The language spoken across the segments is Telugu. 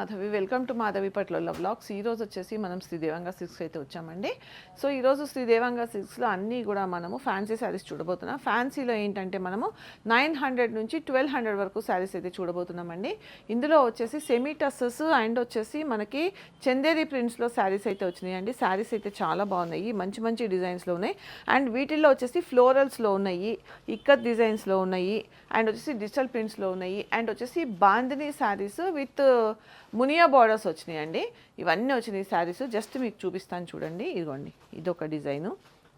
మాధవి వెల్కమ్ టు మాధవి పట్ల బ్లాగ్స్ ఈ రోజు వచ్చేసి మనం శ్రీ దేవంగా అయితే వచ్చామండి. సో ఈరోజు రోజు శ్రీ దేవంగా అన్నీ కూడా మనము ఫ్యాన్సీ శారీస్ చూడబోతున్నాం. ఫ్యాన్సీలో ఏంటంటే మనము నైన్ హండ్రెడ్ నుంచి ట్వెల్వ్ హండ్రెడ్ వరకు శారీస్ అయితే చూడబోతున్నామండి. ఇందులో వచ్చేసి సెమీ టస్సెస్ అండ్ వచ్చేసి మనకి చందేరి ప్రింట్స్లో శారీస్ అయితే వచ్చినాయండి. శారీస్ అయితే చాలా బాగున్నాయి. మంచి మంచి డిజైన్స్లో ఉన్నాయి. అండ్ వీటిల్లో వచ్చేసి ఫ్లోరల్స్లో ఉన్నాయి. ఇక్కత్ డిజైన్స్లో ఉన్నాయి. అండ్ వచ్చేసి డిజిటల్ ప్రింట్స్లో ఉన్నాయి. అండ్ వచ్చేసి బాందిని శారీస్ విత్ మునియా బార్డర్స్ వచ్చినాయండి. ఇవన్నీ వచ్చినాయి శారీస్. జస్ట్ మీకు చూపిస్తాను చూడండి. ఇదిగోండి. ఇదొక డిజైను.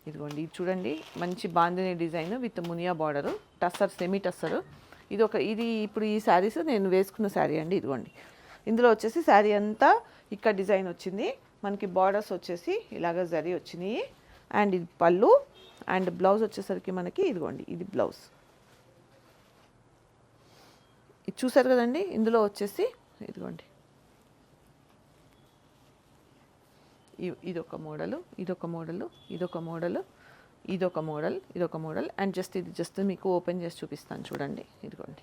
ఇదిగోండి. ఇది చూడండి. మంచి bandhani design with muniya border tussar semi tussar. ఇది ఒక ఇది ఇప్పుడు ఈ శారీస్ నేను వేసుకున్న శారీ అండి. ఇదిగోండి. ఇందులో వచ్చేసి శారీ అంతా ఇక్కడ డిజైన్ వచ్చింది. మనకి బార్డర్స్ వచ్చేసి ఇలాగ జరీ వచ్చినాయి. అండ్ ఇది పళ్ళు. అండ్ బ్లౌజ్ వచ్చేసరికి మనకి ఇదిగోండి. ఇది బ్లౌజ్ ఇది చూసారు కదండి? ఇందులో వచ్చేసి ఇదిగోండి. ఇదొక మోడలు ఇదొక మోడలు ఇదొక మోడలు ఇదొక మోడల్ ఇదొక మోడల్ అండ్ జస్ట్ ఇది జస్ట్ మీకు ఓపెన్ చేసి చూపిస్తాను చూడండి ఇదిగోండి.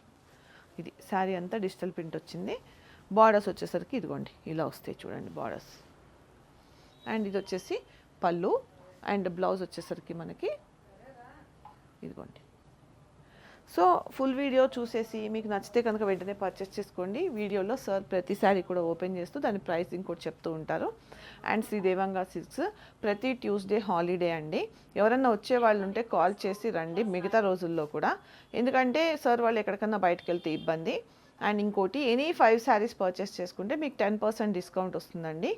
ఇది శారీ అంతా డిజిటల్ ప్రింట్ వచ్చింది. బార్డర్స్ వచ్చేసరికి ఇదిగోండి ఇలా వస్తాయి చూడండి బార్డర్స్. అండ్ ఇది వచ్చేసి పళ్ళు అండ్ బ్లౌజ్ వచ్చేసరికి మనకి ఇదిగోండి. సో ఫుల్ వీడియో చూసేసి మీకు నచ్చితే కనుక వెంటనే పర్చేస్ చేసుకోండి. వీడియోలో సార్ ప్రతిసారి కూడా ఓపెన్ చేస్తూ దాని ప్రైసింగ్ కూడా చెప్తూ ఉంటారు. అండ్ శ్రీ దేవంగా సిల్క్స్ ప్రతి ట్యూస్డే హాలిడే అండి. ఎవరన్నా వచ్చే వాళ్ళు ఉంటే కాల్ చేసి రండి మిగతా రోజుల్లో కూడా. ఎందుకంటే సార్ వాళ్ళు ఎక్కడికన్నా బయటకు వెళ్తే ఇబ్బంది. అండ్ ఇంకోటి ఎనీ ఫైవ్ శారీస్ పర్చేస్ చేసుకుంటే మీకు టెన్ పర్సెంట్ డిస్కౌంట్ వస్తుందండి.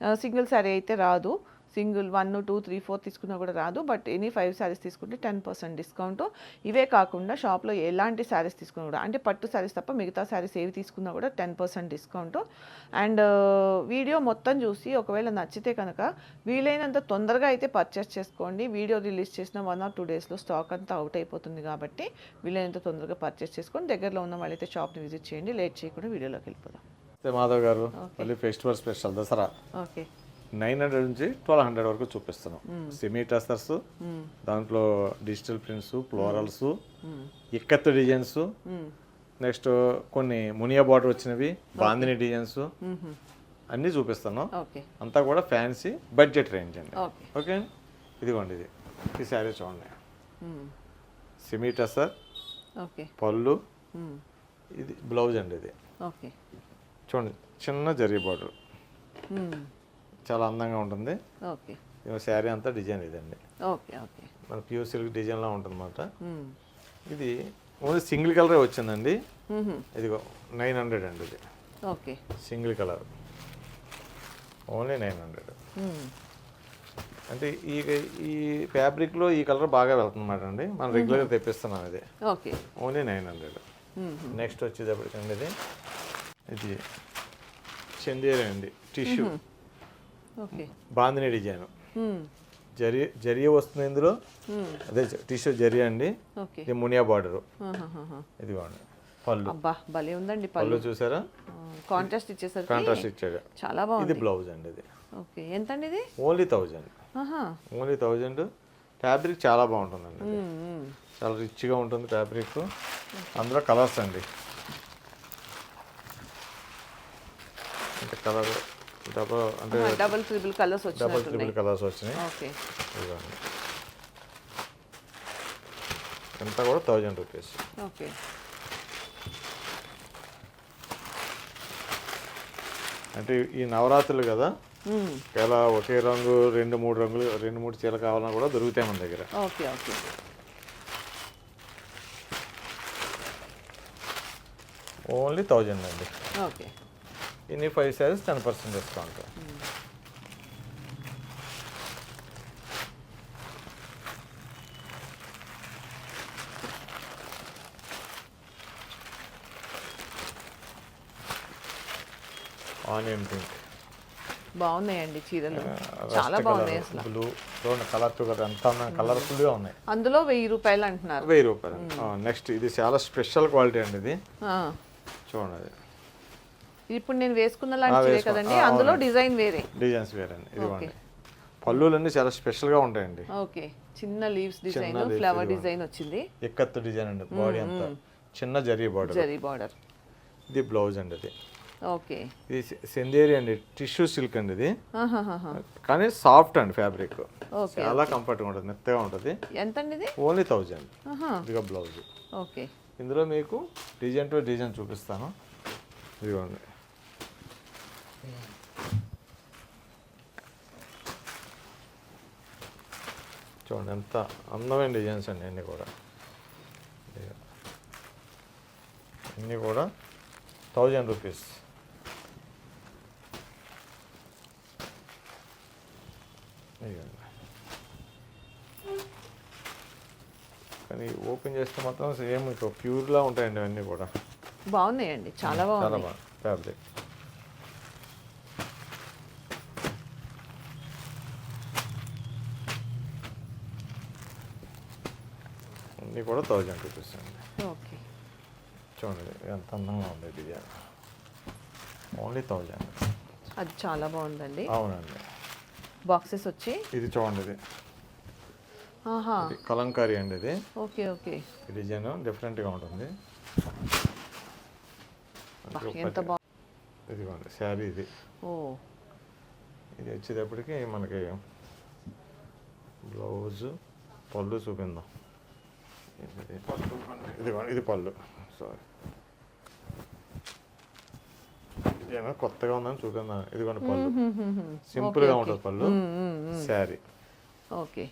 Uh, సింగిల్ శారీ అయితే రాదు. Single one two three four తీసుకున్నా కూడా రాదు. బట్ ఎనీ ఫైవ్ శారీస్ తీసుకుంటే టెన్ పర్సెంట్ డిస్కౌంట్. ఇవే కాకుండా షాప్లో ఎలాంటి శారీస్ తీసుకున్నా కూడా అంటే పట్టు శారీస్ తప్ప మిగతా శారీస్ ఏవి తీసుకున్నా కూడా ten percent discount. And video మొత్తం చూసి ఒకవేళ నచ్చితే కనుక వీలైనంత తొందరగా అయితే పర్చేస్ చేసుకోండి. వీడియో రిలీజ్ చేసిన వన్ ఆర్ టూ డేస్లో స్టాక్ అంతా అవుట్ అయిపోతుంది కాబట్టి వీలైనంత తొందరగా పర్చేస్ చేసుకొని దగ్గరలో ఉన్న వాళ్ళైతే షాప్ని విజిట్ చేయండి. లేట్ చేయకుండా వీడియోలోకి వెళ్ళిపోదాం. మాధవ్ గారు. మళ్ళీ festival special Dasara. Okay. Nine hundred నుంచి ట్వెల్వ్ హండ్రెడ్ వరకు చూపిస్తున్నాం. సెమీ టస్టర్స్ దాంట్లో digital prints florals ikat designs next కొన్ని మునియా బార్డర్ వచ్చినవి బాందిని డిజైన్స్ అన్నీ చూపిస్తున్నాం. అంతా కూడా ఫ్యాన్సీ బడ్జెట్ రేంజ్ అండి. ఓకే. ఇదిగోండి ఇది. ఈ శారీ చూడండి. Semi tussar okay. పళ్ళు ఇది బ్లౌజ్ అండి ఇది. చూడండి చిన్న జరీ బార్డర్. చాలా అందంగా ఉంటుంది. ఓకే. శారీ అంతా డిజైన్ ఇదండి. Okay okay. మన ప్యూర్ సిల్క్ డిజైన్లా ఉంటుంది అనమాట ఇది ఓన్లీ సింగిల్ కలరే వచ్చిందండి. ఇదిగో నైన్ హండ్రెడ్ అండి ఇది. Okay. Single colour. Only nine hundred. అంటే ఈ ఈ ఫ్యాబ్రిక్లో ఈ కలర్ బాగా వెళ్తుందన్నమాట అండి. మనం రెగ్యులర్గా తెప్పిస్తున్నాం ఇది. Okay. Only nine hundred. Next వచ్చేటప్పటికండి ఇది. ఇది చందేరి అండి. టిష్యూ. బాందిని డిజైన్. జరి జరియ వస్తుంది ఇందులో. అదే టిష్యూ జరి అండి. ఇది మునియా బార్డరు. ఇదిగోండి పళ్ళు. అబ్బా భలే ఉందండి పళ్ళు. చూసారా? కాంట్రాస్ట్ ఇచ్చేసరికి కాంట్రాస్ట్ ఇచ్చాడు. చాలా ఇది బాగుంది బ్లౌజ్ అండి ఇది. ఓకే. ఎంతండి ఇది? Only thousand. Only thousand. Fabric చాలా బాగుంటుందండి ఇది. చాలా రిచ్గా ఉంటుంది ఫ్యాబ్రిక్. అందులో కలర్స్ అండి. అంటే కలర్ డబల్ అంటే డబుల్ ట్రిపుల్ కలర్స్ డబల్ వచ్చినట్టున్నాయి త్రిబుల్ కలర్స్ వచ్చినాయి. ఓకే. ఎంత కూడా థౌజండ్ రూపీస్ ఓకే. అంటే ఈ నవరాత్రులు కదా. ఇలా ఒకే రంగు రెండు మూడు రంగులు రెండు మూడు చీరలు కావాలన్నా కూడా దొరుకుతాయి మన దగ్గర. Okay okay. ఓన్లీ థౌజండ్ అండి. ఓకే. ఇన్ని five saris ten percent discount. Onion pink. బాగున్నాయండి చీరలు. చాలా బాగున్నాయి అసలు. బ్లూ చూడండి కలర్ కలర్ ఎంత కలర్ఫుల్గా ఉన్నాయి. అందులో వెయ్యి రూపాయలు అంటున్నారు. వెయ్యి రూపాయలు. నెక్స్ట్ ఇది చాలా స్పెషల్ క్వాలిటీ అండి ఇది. చూడండి ఇప్పుడు నేను వేసుకున్న లాంటిదే వేసుకో- కదండి అందులో. డిజైన్ వేరే. డిజైన్స్ వేరండి ఇదిగోండి పళ్ళులన్నీ చాలా స్పెషల్గా ఉంటాయండి. ఓకే. చిన్న లీవ్స్ డిజైన్ ఫ్లవర్. డిజైన్ వచ్చింది. ఎక్కత్తు డిజైన్ అండి. బాడీ అంతా చిన్న జరీ బార్డర్. జరీ బార్డర్. ఇది బ్లౌజ్ అండి అది. ఓకే. ఇది సెందేరి అండి. టిష్యూ సిల్క్ అండి ఇది. కానీ సాఫ్ట్ అండి ఫ్యాబ్రిక్. ఓకే చాలా కంఫర్ట్గా ఉంటుంది. మెత్తగా ఉంటుంది. ఎంత అండి ఇది? Only thousand. ఇదిగో బ్లౌజ్. ఓకే. ఇందులో మీకు డిజైన్ టు డిజైన్ చూపిస్తాను. ఇదిగోండి. చూడండి ఎంత అందమైన డిజైన్స్ అండి అన్నీ కూడా. అన్నీ కూడా థౌజండ్ రూపీస్. కానీ ఓపెన్ చేస్తే మాత్రం సేమ్ ఇక ప్యూర్లా ఉంటాయండి అన్నీ కూడా. బాగున్నాయండి చాలా చాలా బాగున్నాయి. బాగా ఫ్యాబ్రిక్ అన్నీ కూడా థౌజండ్ రూపీస్ అండి. ఓకే. చూడండి ఎంత అందంగా ఉంది డిజైన్ ఓన్లీ థౌజండ్. అది చాలా బాగుందండి. అవునండి. బాక్సెస్ వచ్చి? ఇది చూడండి ఇది. ఆహా. ఇది కలంకారీ అండి ఇది. Okay okay. ఈ డిజైన్ డిఫరెంట్గా ఉంటుంది. ఎంత ఒకటి. బాగు ఇదిగోండి శారీ ఇది. ఓ. ఇది వచ్చేటప్పటికి మనకి బ్లౌజ్ పళ్ళు చూపిందాం ఇది పళ్ళు ఇది పళ్ళు. సారీ ఇదేమో కొత్తగా ఉందని చూపిందాం ఇదిగోండి పళ్ళు. సింపుల్గా ఉంటుంది పళ్ళు. శారీ ఓకే.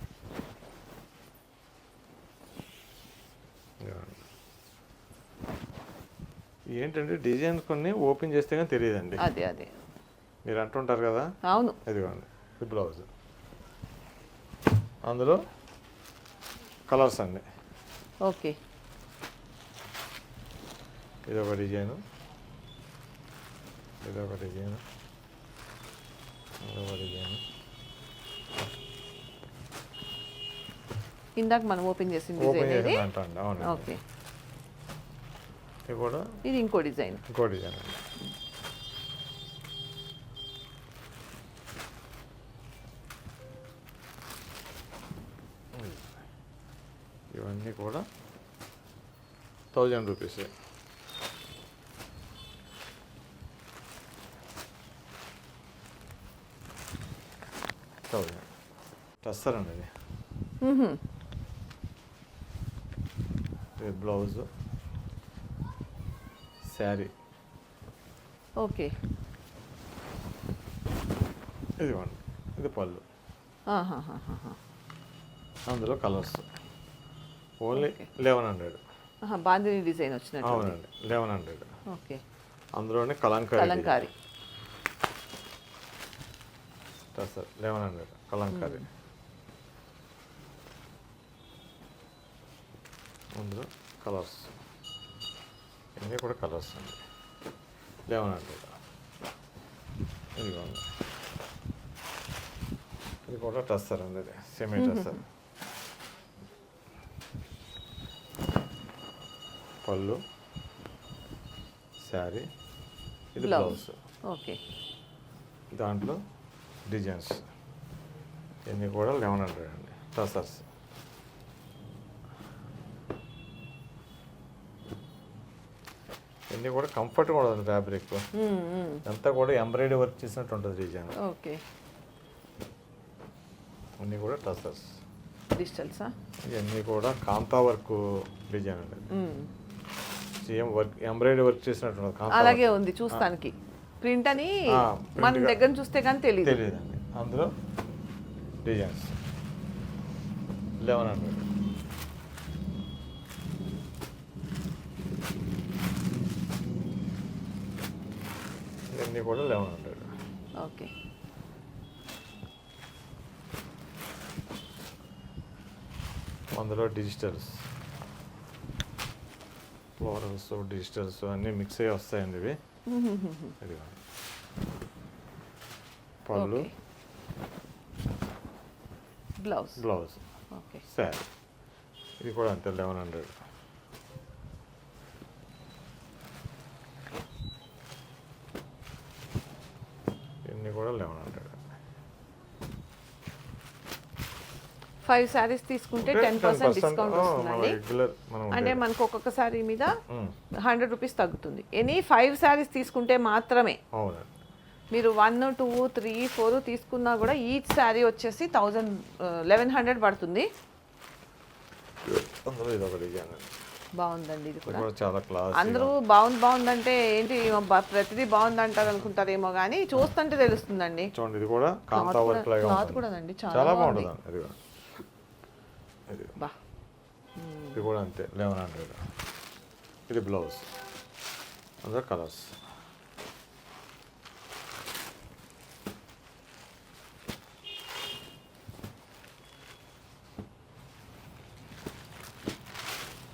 ఏంటంటే డిజైన్ కొన్ని ఓపెన్ చేస్తే కానీ తెలియదండి. అదే అదే. మీరు అంటుంటారు కదా? అవును. ఇదిగోండి. ఇది బ్లౌజ్. అందులో కలర్స్ అండి. ఓకే. ఇది ఒక డిజైన్ ఇది ఒక డిజైన్ ఇది ఒక డిజైన్ ఇందాక మనం ఓపెన్ చేసిన డిజైన్ ఇది ఓకే. ఇది కూడా ఇది ఇంకో డిజైన్. ఇంకో డిజైన్ అండి. ఇవన్నీ కూడా థౌజండ్ రూపీస్. థౌజండ్. టస్సరండి ఇది. ఇది బ్లౌజ్. శారీ. ఓకే. ఇదిగోండి. ఇది పళ్ళు. అందులో colours. Only. Eleven hundred. Bandhani design వచ్చినట్టు అవునండి లెవెన్ హండ్రెడ్. ఓకే. అందులోనే Kalamkari Kalamkari. Sir eleven hundred Kalamkari. అందులో కలర్స్. ఇవన్నీ కూడా కలర్స్ అండి. Eleven hundred. ఇది కూడా టస్సర్ అండి ఇది. సెమీ టస్సర్ పళ్ళు శారీ ఇది. బ్లౌజ్ ఓకే దాంట్లో డిజైన్స్. ఇవన్నీ కూడా లెవెన్ హండ్రెడ్ అండి. టసర్స్ ఇవన్నీ కూడా కంఫర్ట్గా ఉంటుంది ఫ్యాబ్రిక్. అంతా కూడా ఎంబ్రాయిడరీ వర్క్ చేసినట్టు ఉంటుంది డిజైన్ ఓకే అన్నీ కూడా టసర్స్ డిజిటల్సా ఇవన్నీ కూడా కాంతా వర్క్ డిజైన్ అండి. Hmm. Same work embroidery work చేసినట్టు అలాగే ఉంది చూస్తానికి. ప్రింట్ అని మన. దగ్గర చూస్తే కానీ తెలియదు తెలియదండి అందులో డిజైన్స్. Eleven hundred. ఇవన్నీ కూడా లెవెన్ హండ్రెడ్. ఓకే. అందులో డిజిటల్స్. ఫ్లోరల్స్ డిజిటల్స్ అన్నీ మిక్స్ అయ్యి వస్తాయండి ఇవి. ఇది పళ్ళు. బ్లౌజ్. బ్లౌజ్. శారీ. ఇది కూడా అంతే లెవెన్ హండ్రెడ్ ఇవన్నీ కూడా లెవెన్ హండ్రెడ్ ఫైవ్ శారీస్ తీసుకుంటే టెన్ పర్సెంట్ డిస్కౌంట్ వస్తుందండి. అంటే మనకు ఒక్కొక్క శారీ మీద హండ్రెడ్ రూపీస్ తగ్గుతుంది. ఎనీ ఫైవ్ శారీస్ తీసుకుంటే మాత్రమే మీరు వన్ టూ త్రీ ఫోర్ తీసుకున్నా కూడా ఈచ్ శారీ వచ్చేసి థౌజండ్ లెవెన్ హండ్రెడ్ పడుతుంది. బాగుందండి ఇది కూడా. చాలా క్లాస్ అందరూ బాగుంది బాగుందంటే ఏంటి ప్రతిదీ బాగుంది అంటారు అనుకుంటారేమో కానీ చూస్తుంటే తెలుస్తుందండి. చూడండి ఇది కూడా క్లాత్ కూడా అండి చాలా బాగుంటుంది ఇది ఇది కూడా అంతే లెవెన్ హండ్రెడ్ ఇది బ్లౌజ్ అందులో కలర్స్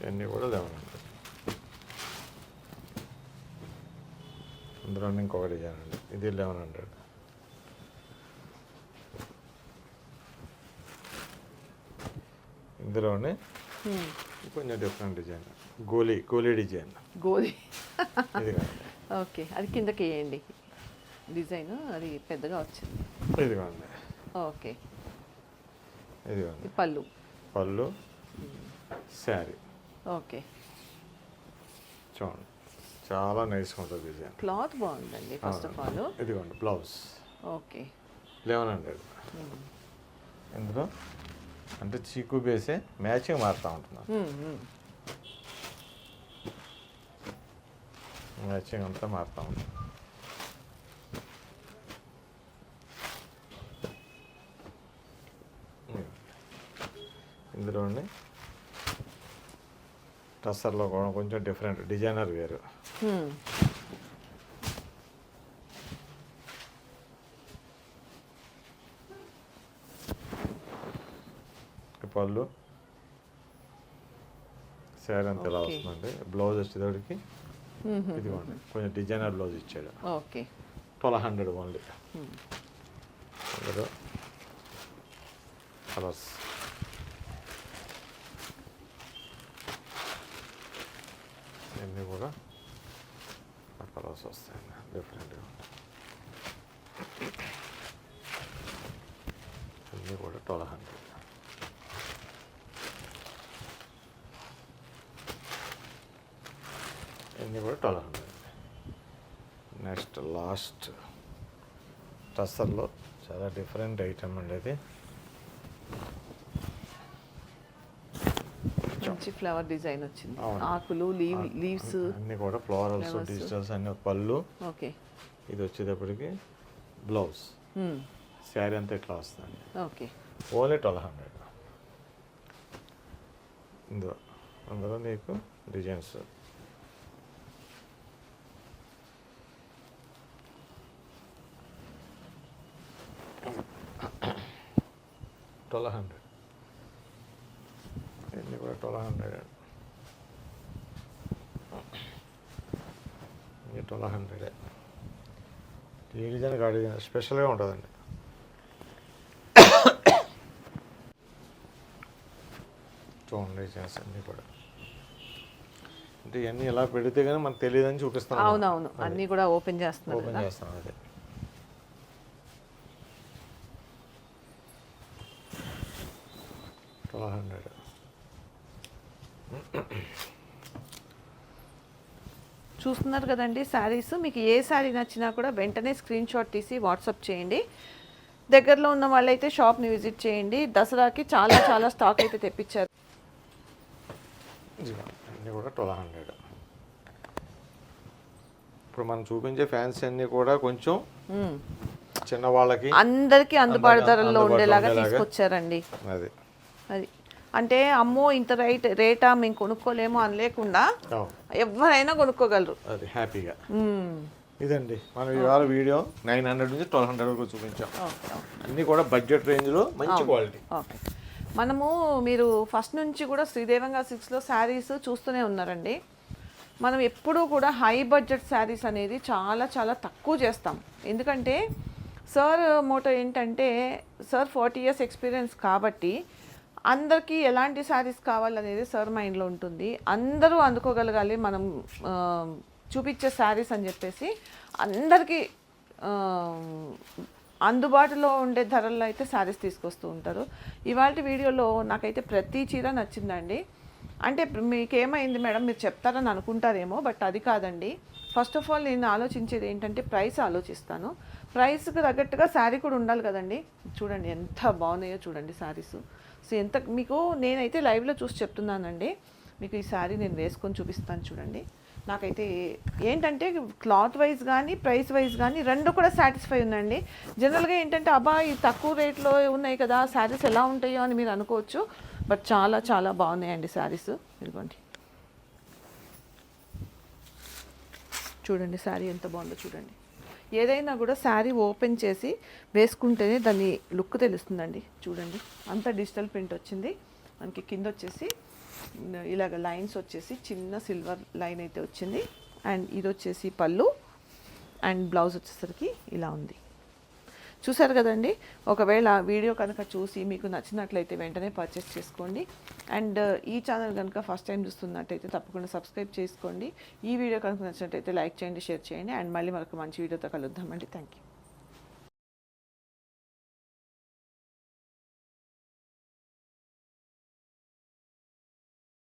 ఇవన్నీ కూడా లెవెన్ హండ్రెడ్ అందులో ఇంకొక డిజైన్ అండి ఇది లెవెన్ హండ్రెడ్ ఇందులోనే హ్మ్. కొంచెం డిఫరెంట్ డిజైన్ గోలీ గోలీ డిజైన్. ఇది కాదు. ఓకే అది కిందకి వేయండి. డిజైన్ అది పెద్దగా వచ్చింది. ఇది కాండి ఓకే. ఇది కాండి ఇది పళ్ళు. పళ్ళు శారీ. ఓకే. చూడండి. చాలా నైస్గా ఉంటుంది డిజైన్. క్లాత్ బాగుందండి ఫస్ట్ ఆఫ్ ఆల్. ఇదిగోండి బ్లౌజ్. ఓకే. Eleven hundred. ఇందులో అంటే చీకు బేసే మ్యాచింగ్ మారుతూ ఉంటున్నాను హ్మ్. మ్యాచింగ్ అంతా మారుతూ ఉంటుంది ఇందులోనే టస్సర్లో కూడా కొంచెం డిఫరెంట్ డిజైనర్ వేరు. పళ్ళు. శారీ అంతా ఇలా. వస్తుందండి బ్లౌజ్ వచ్చేటప్పటికి హ్మ్. ఇదిగోండి కొంచెం డిజైనర్ బ్లౌజ్ ఇచ్చాడు. Okay. Twelve hundred only. Colours. ఇవన్నీ కూడా కలర్స్ వస్తాయండి డిఫరెంట్గా ఇవన్నీ కూడా ట్వెల్వ్ హండ్రెడ్ ఇవన్నీ కూడా ట్వెల్వ్ హండ్రెడ్ నెక్స్ట్ లాస్ట్. టస్సర్లో చాలా డిఫరెంట్ ఐటమ్ అండి అది మంచి ఫ్లవర్ డిజైన్ వచ్చింది. ఆకులు లీవ్ లీవ్స్. అన్నీ కూడా ఫ్లోరల్స్ Flowers. డిజిటల్స్ అన్ని పళ్ళు. ఓకే. ఇది వచ్చేటప్పటికి బ్లౌజ్. శారీ అంతా ఇట్లా వస్తుంది. ఓకే. Only twelve hundred. ఇందులో అందులో నీకు డిజైన్స్. ట్వెల్వ్ హండ్రెడ్ ఇవన్నీ కూడా ట్వెల్వ్ హండ్రెడ్ ఇది ట్వెల్వ్ హండ్రెడ్ స్పెషల్గా ఉంటుందండి. అన్నీ కూడా. అంటే ఇవన్నీ ఎలా పెడితే కానీ మనకు తెలియదని చూపిస్తాను అవునవును. అన్నీ కూడా ఓపెన్ చేస్తున్నారు ఓపెన్ చేస్తాను అదే. హండ్రెడ్ చూస్తున్నారు కదండి శారీస్. మీకు ఏ శారీ నచ్చినా కూడా వెంటనే స్క్రీన్ షాట్ తీసి వాట్సాప్ చేయండి. దగ్గరలో ఉన్న వాళ్ళైతే షాప్ని విజిట్ చేయండి. దసరాకి చాలా చాలా స్టాక్ అయితే తెప్పించారు. ఇదిగో, అన్నీ కూడా ట్వెల్వ్ హండ్రెడ్. ఇప్పుడు మనం చూపించే ఫ్యాన్సీ అన్నీ కూడా కొంచెం. చిన్న వాళ్ళకి అందరికీ అందుబాటు ధరల్లో ఉండేలాగా. తీసుకొచ్చారండి. అది. అది. అంటే అమ్మో ఇంత రైట్ రేటా మేము కొనుక్కోలేము అని లేకుండా ఎవరైనా కొనుక్కోగలరు. అది హ్యాపీగా. ఇదండి. మనం ఇవాళ వీడియో నైన్ హండ్రెడ్ నుంచి ట్వెల్వ్ హండ్రెడ్ వరకు చూపించాం. అన్నీ కూడా బడ్జెట్ రేంజ్లో మంచి క్వాలిటీ. ఓకే. మనము మీరు ఫస్ట్ నుంచి కూడా శ్రీదేవంగా సిక్స్లో శారీస్ చూస్తూనే ఉన్నారండి. మనం ఎప్పుడూ కూడా హై బడ్జెట్ శారీస్ అనేది చాలా చాలా తక్కువ చేస్తాం. ఎందుకంటే సార్ మోటో ఏంటంటే సార్ ఫార్టీ ఇయర్స్ ఎక్స్పీరియన్స్ కాబట్టి అందరికీ ఎలాంటి శారీస్ కావాలనేది సార్ మైండ్లో ఉంటుంది. అందరూ అందుకోగలగాలి మనం చూపించే శారీస్ అని చెప్పేసి అందరికీ అందుబాటులో ఉండే ధరల్లో అయితే శారీస్ తీసుకొస్తూ ఉంటారు. ఇవాళ వీడియోలో నాకైతే ప్రతి చీర నచ్చిందండి. అంటే మీకు ఏమైంది మేడం? మీరు చెప్తారని అనుకుంటారేమో బట్ అది కాదండి. ఫస్ట్ ఆఫ్ ఆల్ నేను ఆలోచించేది ఏంటంటే ప్రైస్ ఆలోచిస్తాను. ప్రైస్కి తగ్గట్టుగా శారీ కూడా ఉండాలి కదండి. చూడండి ఎంత బాగున్నాయో చూడండి శారీసు. సో ఎంత మీకు నేనైతే లైవ్లో చూసి చెప్తున్నానండి. మీకు ఈ శారీ నేను వేసుకొని చూపిస్తాను చూడండి. నాకైతే ఏంటంటే క్లాత్ వైజ్ కానీ ప్రైస్ వైజ్ కానీ రెండు కూడా సాటిస్ఫై ఉందండి. జనరల్గా ఏంటంటే అబ్బా ఈ తక్కువ రేట్లో ఉన్నాయి కదా శారీస్ ఎలా ఉంటాయో అని మీరు అనుకోవచ్చు. బట్ చాలా చాలా బాగున్నాయండి శారీస్. ఇదిగోండి. చూడండి శారీ ఎంత బాగుందో చూడండి. ఏదైనా కూడా శారీ ఓపెన్ చేసి వేసుకుంటేనే దాని లుక్ తెలుస్తుందండి. చూడండి. అంత డిజిటల్ ప్రింట్ వచ్చింది. మనకి కింద వచ్చేసి ఇలాగ లైన్స్ వచ్చేసి చిన్న సిల్వర్ లైన్ అయితే వచ్చింది. అండ్ ఇది వచ్చేసి పళ్ళు. అండ్ బ్లౌజ్ వచ్చేసరికి ఇలా ఉంది. చూసారు కదండి? ఒకవేళ వీడియో కనుక చూసి మీకు నచ్చినట్లయితే వెంటనే పర్చేస్ చేసుకోండి. అండ్ uh, ఈ ఛానల్ కనుక ఫస్ట్ టైం చూస్తున్నట్టయితే తప్పకుండా సబ్స్క్రైబ్ చేసుకోండి. ఈ వీడియో కనుక నచ్చినట్టయితే లైక్ చేయండి షేర్ చేయండి. అండ్ మళ్ళీ మనకు మంచి వీడియోతో కలుద్దామండి థ్యాంక్ యూ